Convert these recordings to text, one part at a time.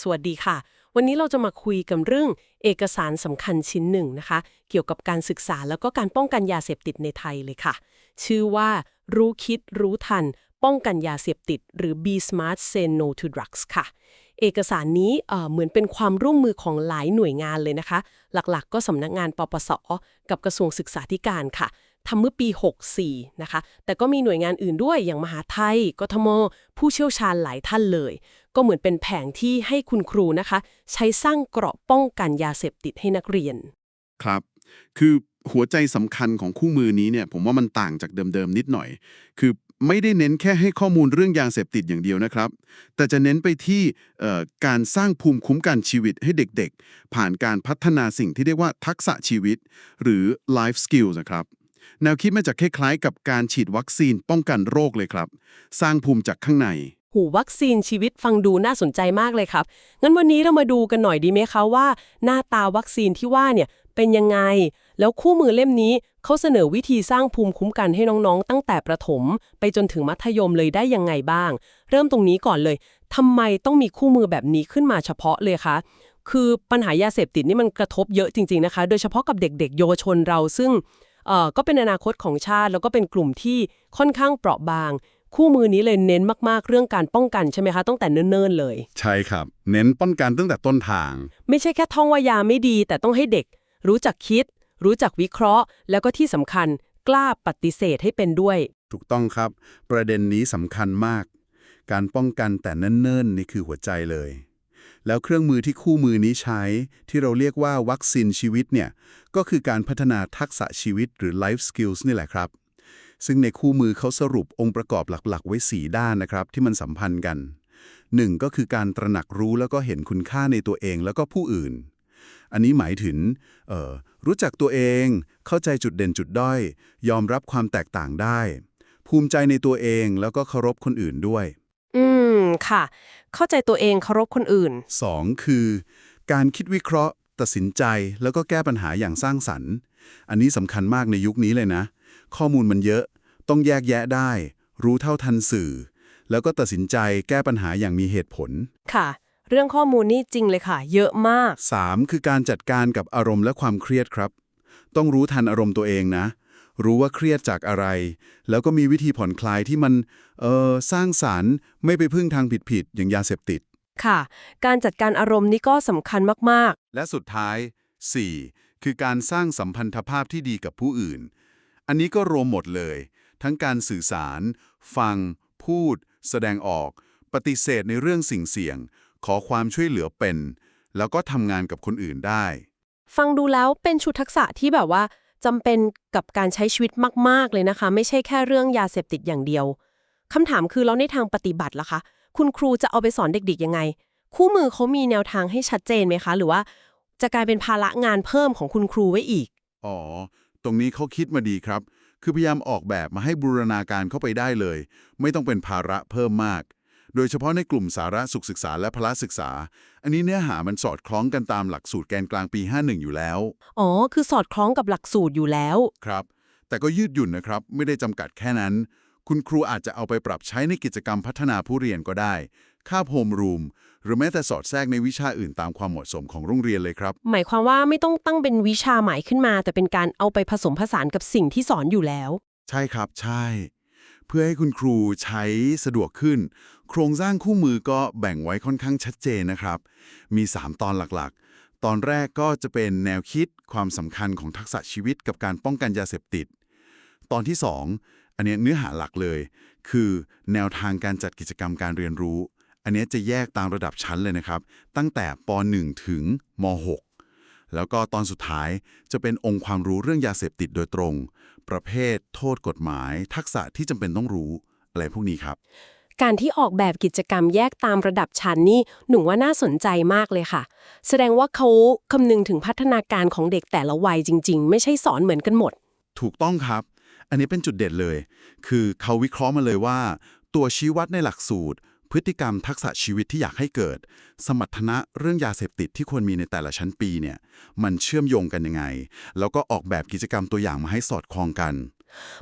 สวัสดีค่ะ วันนี้เราจะมาคุยกันเรื่องเอกสารสำคัญชิ้นหนึ่งนะคะ เกี่ยวกับการศึกษาแล้วก็การป้องกันยาเสพติดในไทยเลยค่ะ ชื่อว่า รู้คิดรู้ทัน ป้องกันยาเสพติด หรือ Be Smart Say No to Drugs ค่ะ เอกสารนี้เอ่อเหมือนเป็นความร่วมมือของหลายหน่วยงานเลยนะคะ หลักๆ ก็สำนักงานปปส กับกระทรวงศึกษาธิการค่ะทำเมื่อปี 64 นะคะ แต่ก็มีหน่วยงานอื่นด้วยอย่างมหาไทย กทม ผู้เชี่ยวชาญหลายท่านเลย ก็เหมือนเป็นแผงที่ให้คุณครูนะคะ ใช้สร้างเกราะป้องกันยาเสพติดให้นักเรียน ครับ คือหัวใจสำคัญของคู่มือนี้เนี่ย ผมว่ามันต่างจากเดิมๆนิดหน่อย คือไม่ได้เน้นแค่ให้ข้อมูลเรื่องยาเสพติดอย่างเดียวนะครับ แต่จะเน้นไปที่การสร้างภูมิคุ้มกันชีวิตให้เด็กๆ ผ่านการพัฒนาสิ่งที่เรียกว่าทักษะชีวิต หรือ life skills นะครับ แนวคิดมาจากคล้ายๆกับการฉีดวัคซีนป้องกันโรคเลยครับ สร้างภูมิจากข้างใน หูวัคซีนชีวิตฟังดูน่าสนใจมากเลยครับ งั้นวันนี้เรามาดูกันหน่อยดีไหมคะว่า หน้าตาวัคซีนที่ว่าเนี่ยเป็นยังไง แล้วคู่มือเล่มนี้เขาเสนอวิธีสร้างภูมิคุ้มกันให้น้องๆ ตั้งแต่ประถม ไปจนถึงมัธยมเลยได้ยังไงบ้าง เริ่มตรงนี้ก่อนเลยทำไมต้องมีคู่มือแบบนี้ขึ้นมาเฉพาะเลยคะคือปัญหายาเสพติดนี่มันกระทบเยอะจริงๆนะคะ โดยเฉพาะกับเด็กๆ เยาวชนเราซึ่งเออก็เป็นอนาคตของชาติ แล้วก็เป็นกลุ่มที่ค่อนข้างเปราะบาง คู่มือนี้เลยเน้นมากๆ เรื่องการป้องกันใช่ไหมคะตั้งแต่เนิ่นๆเลย ใช่ครับ เน้นป้องกันตั้งแต่ต้นทาง ไม่ใช่แค่ท่องว่ายาไม่ดี แต่ต้องให้เด็ก รู้จักคิด รู้จักวิเคราะห์ แล้วก็ที่สำคัญกล้าปฏิเสธให้เป็นด้วย ถูกต้องครับ ประเด็นนี้สำคัญมาก การป้องกันแต่เนิ่นๆนี่คือหัวใจเลย แล้วเครื่องมือที่คู่มือนี้ใช้ ที่เราเรียกว่าวัคซีนชีวิตเนี่ยก็คือการพัฒนาทักษะชีวิตหรือ life skills นี่แหละครับ ซึ่งในคู่มือเขาสรุปองค์ประกอบหลักๆ ไว้ 4 ด้านนะครับ ที่มันสัมพันธ์กัน 1. ก็คือการตระหนักรู้แล้วก็เห็นคุณค่าในตัวเองแล้วก็ผู้อื่น อันนี้หมายถึงเอ่อรู้จักตัวเอง เข้าใจจุดเด่นจุดด้อย ยอมรับความแตกต่างได้ ภูมิใจในตัวเองแล้วก็เคารพคนอื่นด้วย อืม ค่ะ เข้าใจตัวเองเคารพคนอื่น 2. คือ การคิดวิเคราะห์ ตัดสินใจแล้วก็แก้ปัญหาอย่างสร้างสรรค์ อันนี้สำคัญมากในยุคนี้เลยนะ ข้อมูลมันเยอะ ต้องแยกแยะได้ รู้เท่าทันสื่อ แล้วก็ตัดสินใจแก้ปัญหาอย่างมีเหตุผล ค่ะ เรื่องข้อมูลนี่จริงเลยค่ะ เยอะมาก 3. คือการจัดการกับอารมณ์และความเครียดครับ ต้องรู้ทันอารมณ์ตัวเองนะ รู้ว่าเครียดจากอะไร แล้วก็มีวิธีผ่อนคลายที่มัน เออสร้างสารรค์ไม่ไปพึ่งทางผิดๆอย่างยาเสพติด ค่ะ การจัดการอารมณ์นี่ก็สำคัญมากและสุดท้าย 4. คือการสร้างสัมพันธภาพที่ดีกับผู้อื่น อันนี้ก็รวมหมดเลย ทั้งการสื่อสาร ฟัง พูด แสดงออก ปฏิเสธในเรื่องสิ่งเสี่ยง ขอความช่วยเหลือเป็น แล้วก็ทำงานกับคนอื่นได้ๆฟังดูแล้วเป็นชุดทักษะที่แบบว่าจำเป็นกับการใช้ชีวิตมาก ๆ เลยนะคะ ไม่ใช่แค่เรื่องยาเสพติดอย่างเดียวคำถามคือแล้วในทางปฏิบัติล่ะคะ คุณครูจะเอาไปสอนเด็ก ๆ ยังไง คู่มือเขามีแนวทางให้ชัดเจนไหมคะ หรือว่าจะกลายเป็นภาระงานเพิ่มของคุณครูไว้อีก อ๋อ ตรงนี้เขาคิดมาดีครับ คือพยายามออกแบบมาให้บูรณาการเข้าไปได้เลย ไม่ต้องเป็นภาระเพิ่มมาก โดยเฉพาะในกลุ่มสาระสุขศึกษาและพละศึกษา อันนี้เนื้อหามันสอดคล้องกันตามหลักสูตรแกนกลางปี 51 อยู่แล้ว อ๋อ คือสอดคล้องกับหลักสูตรอยู่แล้ว ครับ แต่ก็ยืดหยุ่นนะครับ ไม่ได้จำกัดแค่นั้น คุณครูอาจจะเอาไปปรับใช้ในกิจกรรมพัฒนาผู้เรียนก็ได้ คาบโฮมรูม หรือแม้แต่สอดแทรกในวิชาอื่นตามความเหมาะสมของโรงเรียนเลยครับ หมายความว่าไม่ต้องตั้งเป็นวิชาใหม่ขึ้นมา แต่เป็นการเอาไปผสมผสานกับสิ่งที่สอนอยู่แล้ว ใช่ครับใช่ เพื่อให้คุณครูใช้สะดวกขึ้น โครงสร้างคู่มือก็แบ่งไว้ค่อนข้างชัดเจนนะครับ มี 3 ตอนหลักๆ ตอนแรกก็จะเป็นแนวคิดความสำคัญของทักษะชีวิตกับการป้องกันยาเสพติด ตอนที่ 2 อันเนี้ยเนื้อหาหลักเลย คือ แนวทางการจัดกิจกรรมการเรียนรู้ อันเนี้ยจะแยกตามระดับชั้นเลยนะครับ ตั้งแต่ป .1 ถึงม .6 แล้วก็ตอนสุดท้ายจะเป็นองค์ความรู้เรื่องยาเสพติดโดยตรง ประเภท โทษกฎหมาย ทักษะที่จำเป็นต้องรู้ อะไรพวกนี้ครับ การที่ออกแบบกิจกรรมแยกตามระดับชั้นนี่หนูว่าน่าสนใจมากเลยค่ะ แสดงว่าเขาคำนึงถึงพัฒนาการของเด็กแต่ละวัยจริง ๆ ไม่ใช่สอนเหมือนกันหมด ถูกต้องครับ อันนี้เป็นจุดเด่นเลย คือเขาวิเคราะห์มาเลยว่า ตัวชี้วัดในหลักสูตร พฤติกรรมทักษะชีวิตที่อยากให้เกิด สมรรถนะเรื่องยาเสพติดที่ควรมีในแต่ละชั้นปีเนี่ยมันเชื่อมโยงกันยังไง แล้วก็ออกแบบกิจกรรมตัวอย่างมาให้สอดคล้องกัน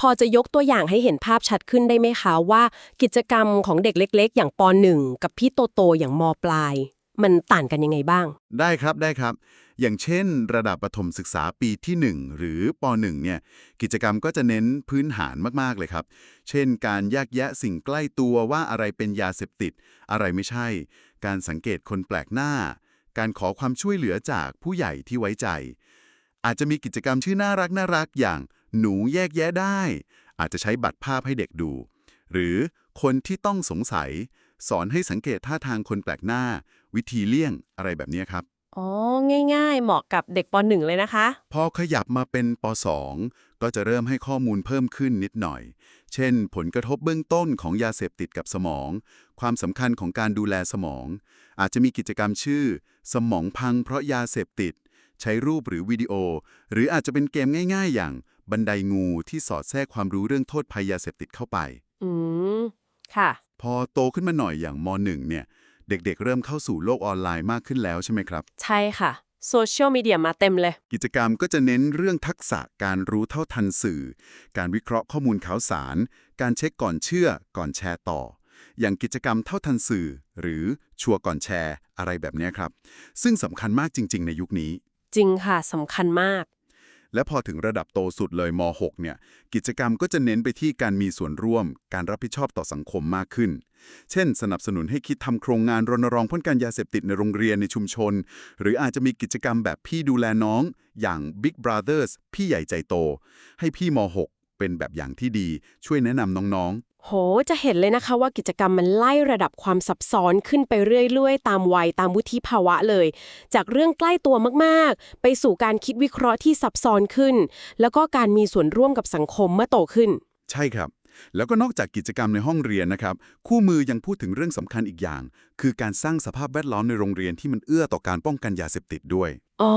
พอจะยกตัวอย่างให้เห็นภาพชัดขึ้นได้ไหมคะว่ากิจกรรมของเด็กเล็ก ๆ อย่างป .1 กับพี่โตโตอย่างมปลาย มันต่างกันยังไงบ้าง ได้ครับได้ครับ อย่างเช่น ระดับประถมศึกษาปีที่ 1 หรือป .1 เนี่ยกิจกรรมก็จะเน้นพื้นฐานมากๆเลยครับ เช่น การแยกแยะสิ่งใกล้ตัวว่าอะไรเป็นยาเสพติด อะไรไม่ใช่ การสังเกตคนแปลกหน้า การขอความช่วยเหลือจากผู้ใหญ่ที่ไว้ใจ อาจจะมีกิจกรรมชื่อน่ารักน่ารักอย่างหนูแยกแยะได้ อาจจะใช้บัตรภาพให้เด็กดู หรือคนที่ต้องสงสัย สอนให้สังเกตท่าทางคนแปลกหน้า วิธีเลี่ยงอะไรแบบนี้ครับ อ๋อ ง่ายๆ เหมาะกับเด็กป .1 เลยนะคะ พอขยับมาเป็นป .2 ก็จะเริ่มให้ข้อมูลเพิ่มขึ้นนิดหน่อย เช่น ผลกระทบเบื้องต้นของยาเสพติดกับสมอง ความสำคัญของการดูแลสมอง อาจจะมีกิจกรรมชื่อ สมองพังเพราะยาเสพติด ใช้รูปหรือวิดีโอ หรืออาจจะเป็นเกมง่าย ๆ อย่างบันไดงูที่สอดแทรกความรู้เรื่องโทษภัยยาเสพติดเข้าไป อืม ค่ะ พอโตขึ้นมาหน่อยอย่างม .1 เนี่ย เด็กๆ เริ่มเข้าสู่โลกออนไลน์มากขึ้นแล้วใช่ไหมครับ ใช่ค่ะ โซเชียลมีเดียมาเต็มเลย กิจกรรมก็จะเน้นเรื่องทักษะการรู้เท่าทันสื่อ การวิเคราะห์ข้อมูลข่าวสาร การเช็คก่อนเชื่อ ก่อนแชร์ต่อ อย่างกิจกรรมเท่าทันสื่อ หรือชัวร์ก่อนแชร์ อะไรแบบเนี้ยครับ ซึ่งสำคัญมากจริง ๆ ในยุคนี้ จริงค่ะสำคัญมาก และพอถึงระดับโตสุดเลยม .6 เนี่ย กิจกรรมก็จะเน้นไปที่การมีส่วนร่วม การรับผิดชอบต่อสังคมมากขึ้น เช่น สนับสนุนให้คิดทำโครงงานรณรงค์พ้นการยาเสพติดในโรงเรียนในชุมชน หรืออาจจะมีกิจกรรมแบบพี่ดูแลน้อง อย่าง Big Brothers พี่ใหญ่ใจโต ให้พี่ม .6 เป็นแบบอย่างที่ดี ช่วยแนะนำน้องๆ โห จะเห็นเลยนะคะว่ากิจกรรมมันไล่ระดับความซับซ้อนขึ้นไปเรื่อยๆ ตามวัยตามวุฒิภาวะเลย จากเรื่องใกล้ตัวมากๆ ไปสู่การคิดวิเคราะห์ที่ซับซ้อนขึ้น แล้วก็การมีส่วนร่วมกับสังคมเมื่อโตขึ้น ใช่ครับ แล้วก็นอกจากกิจกรรมในห้องเรียนนะครับ คู่มือยังพูดถึงเรื่องสำคัญอีกอย่าง คือการสร้างสภาพแวดล้อมในโรงเรียนที่มันเอื้อต่อการป้องกันยาเสพติดด้วย อ๋อ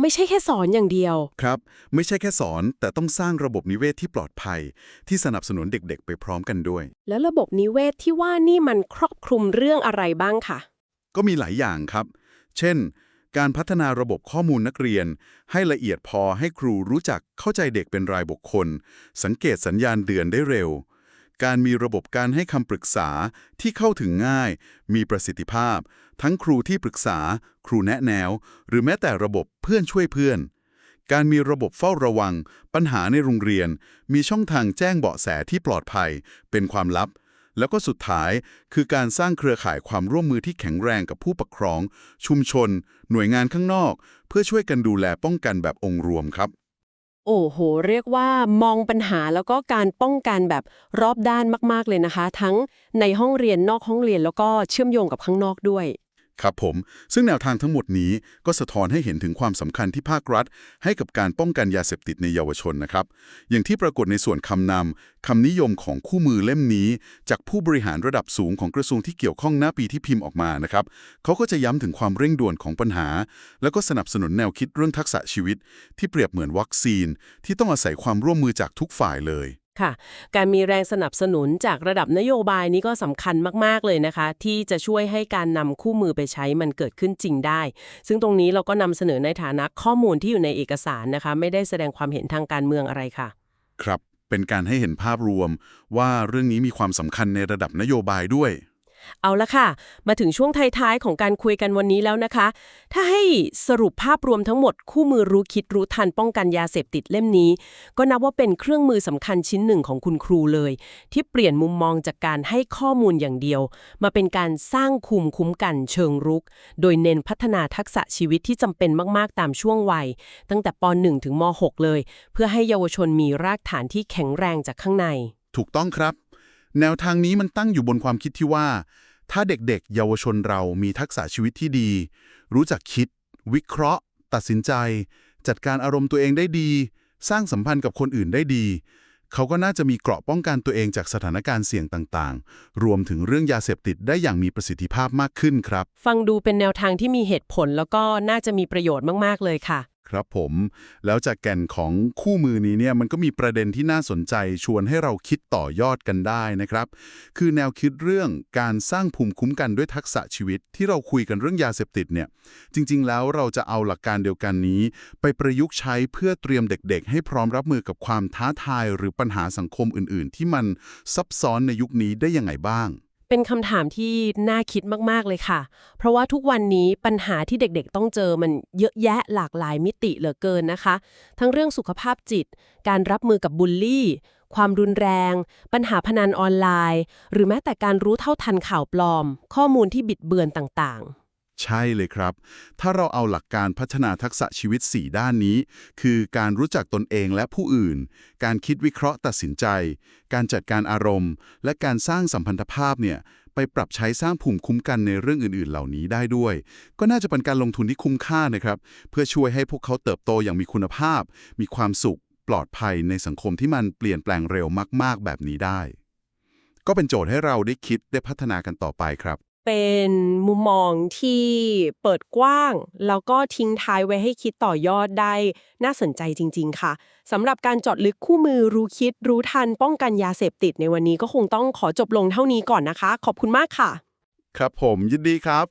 ไม่ใช่แค่สอนอย่างเดียว ครับ ไม่ใช่แค่สอน แต่ต้องสร้างระบบนิเวศที่ปลอดภัย ที่สนับสนุนเด็กๆ ไปพร้อมกันด้วย แล้วระบบนิเวศที่ว่านี่มันครอบคลุมเรื่องอะไรบ้างค่ะก็มีหลายอย่างครับ เช่น การพัฒนาระบบข้อมูลนักเรียน ให้ละเอียดพอให้ครูรู้จักเข้าใจเด็กเป็นรายบุคคล สังเกตสัญญาณเตือนได้เร็ว การมีระบบการให้คำปรึกษาที่เข้าถึงง่าย มีประสิทธิภาพ ทั้งครูที่ปรึกษา ครูแนะแนว หรือแม้แต่ระบบเพื่อนช่วยเพื่อน การมีระบบเฝ้าระวัง ปัญหาในโรงเรียน มีช่องทางแจ้งเบาะแสที่ปลอดภัย เป็นความลับ แล้วก็สุดท้ายคือการสร้างเครือข่ายความร่วมมือที่แข็งแรงกับผู้ปกครอง ชุมชน หน่วยงานข้างนอก เพื่อช่วยกันดูแลป้องกันแบบองค์รวมครับ โอ้โห เรียกว่ามองปัญหาแล้วก็การป้องกันแบบรอบด้านมาก ๆ เลยนะคะ ทั้งในห้องเรียนนอกห้องเรียนแล้วก็เชื่อมโยงกับข้างนอกด้วย ครับผม ซึ่งแนวทางทั้งหมดนี้ก็สะท้อนให้เห็นถึงความสำคัญที่ภาครัฐ ให้กับการป้องกันยาเสพติดในเยาวชนนะครับ อย่างที่ปรากฏในส่วนคำนำคำนิยมของคู่มือเล่มนี้ จากผู้บริหารระดับสูงของกระทรวงที่เกี่ยวข้องหน้าปีที่พิมพ์ออกมานะครับเขาก็จะย้ำถึงความเร่งด่วนของปัญหา แล้วก็สนับสนุนแนวคิดเรื่องทักษะชีวิต ที่เปรียบเหมือนวัคซีน ที่ต้องอาศัยความร่วมมือจากทุกฝ่ายเลย ค่ะ การมีแรงสนับสนุนจากระดับนโยบายนี้ก็สำคัญมาก ๆ เลยนะคะ ที่จะช่วยให้การนำคู่มือไปใช้มันเกิดขึ้นจริงได้ ซึ่งตรงนี้เราก็นำเสนอในฐานะข้อมูลที่อยู่ในเอกสารนะคะ ไม่ได้แสดงความเห็นทางการเมืองอะไรค่ะ ครับ เป็นการให้เห็นภาพรวมว่าเรื่องนี้มีความสำคัญในระดับนโยบายด้วย เอาละค่ะ มาถึงช่วงท้ายๆของการคุยกันวันนี้แล้วนะคะ ถ้าให้สรุปภาพรวมทั้งหมดคู่มือรู้คิดรู้ทันป้องกันยาเสพติดเล่มนี้ ก็นับว่าเป็นเครื่องมือสำคัญชิ้นหนึ่งของคุณครูเลย ที่เปลี่ยนมุมมองจากการให้ข้อมูลอย่างเดียว มาเป็นการสร้างคุมคุ้มกันเชิงรุก โดยเน้นพัฒนาทักษะชีวิตที่จำเป็นมากๆตามช่วงวัย ตั้งแต่ป .1 ถึงม .6 เลย เพื่อให้เยาวชนมีรากฐานที่แข็งแรงจากข้างใน ถูกต้องครับ แนวทางนี้มันตั้งอยู่บนความคิดที่ว่า ถ้าเด็กๆ เยาวชนเรามีทักษะชีวิตที่ดี รู้จักคิด วิเคราะห์ ตัดสินใจ จัดการอารมณ์ตัวเองได้ดี สร้างสัมพันธ์กับคนอื่นได้ดี เขาก็น่าจะมีเกราะป้องกันตัวเองจากสถานการณ์เสี่ยงต่างๆ รวมถึงเรื่องยาเสพติดได้อย่างมีประสิทธิภาพมากขึ้นครับ ฟังดูเป็นแนวทางที่มีเหตุผลแล้วก็น่าจะมีประโยชน์มากๆเลยค่ะ ครับผม แล้วจากแก่นของคู่มือนี้เนี่ยมันก็มีประเด็นที่น่าสนใจชวนให้เราคิดต่อยอดกันได้นะครับ คือแนวคิดเรื่องการสร้างภูมิคุ้มกันด้วยทักษะชีวิต ที่เราคุยกันเรื่องยาเสพติดเนี่ยจริง ๆ แล้วเราจะเอาหลักการเดียวกันนี้ ไปประยุกต์ใช้เพื่อเตรียมเด็ก ๆ ให้พร้อมรับมือกับความท้าทาย หรือปัญหาสังคมอื่น ๆ ที่มันซับซ้อนในยุคนี้ได้ยังไงบ้าง เป็นคำถามที่น่าคิดมาก ๆ เลยค่ะ เพราะว่าทุกวันนี้ปัญหาที่เด็กๆ ต้องเจอมันเยอะแยะหลากหลายมิติเหลือเกินนะคะ ทั้งเรื่องสุขภาพจิต การรับมือกับบูลลี่ ความรุนแรง ปัญหาพนันออนไลน์ หรือแม้แต่การรู้เท่าทันข่าวปลอม ข้อมูลที่บิดเบือนต่างๆ ใช่เลยครับ ถ้าเราเอาหลักการพัฒนาทักษะชีวิต 4 ด้านนี้ คือการรู้จักตนเองและผู้อื่น การคิดวิเคราะห์ตัดสินใจ การจัดการอารมณ์ และการสร้างสัมพันธภาพเนี่ยไปปรับใช้สร้างภูมิคุ้มกันในเรื่องอื่น ๆ เหล่านี้ได้ด้วย ก็น่าจะเป็นการลงทุนที่คุ้มค่านะครับ เพื่อช่วยให้พวกเขาเติบโตอย่างมีคุณภาพ มีความสุข ปลอดภัยในสังคมที่มันเปลี่ยนแปลงเร็วมาก ๆ แบบนี้ได้ ก็เป็นโจทย์ให้เราได้คิดได้พัฒนากันต่อไปครับ เป็นมุมมองที่เปิดกว้าง แล้วก็ทิ้งท้ายไว้ให้คิดต่อยอดได้น่าสนใจจริง ๆ ค่ะสำหรับการจอดลึกคู่มือรู้คิดรู้ทัน ป้องกันยาเสพติดในวันนี้ก็คงต้องขอจบลงเท่านี้ก่อนนะคะ ขอบคุณมากค่ะ ครับผมยินดีครับ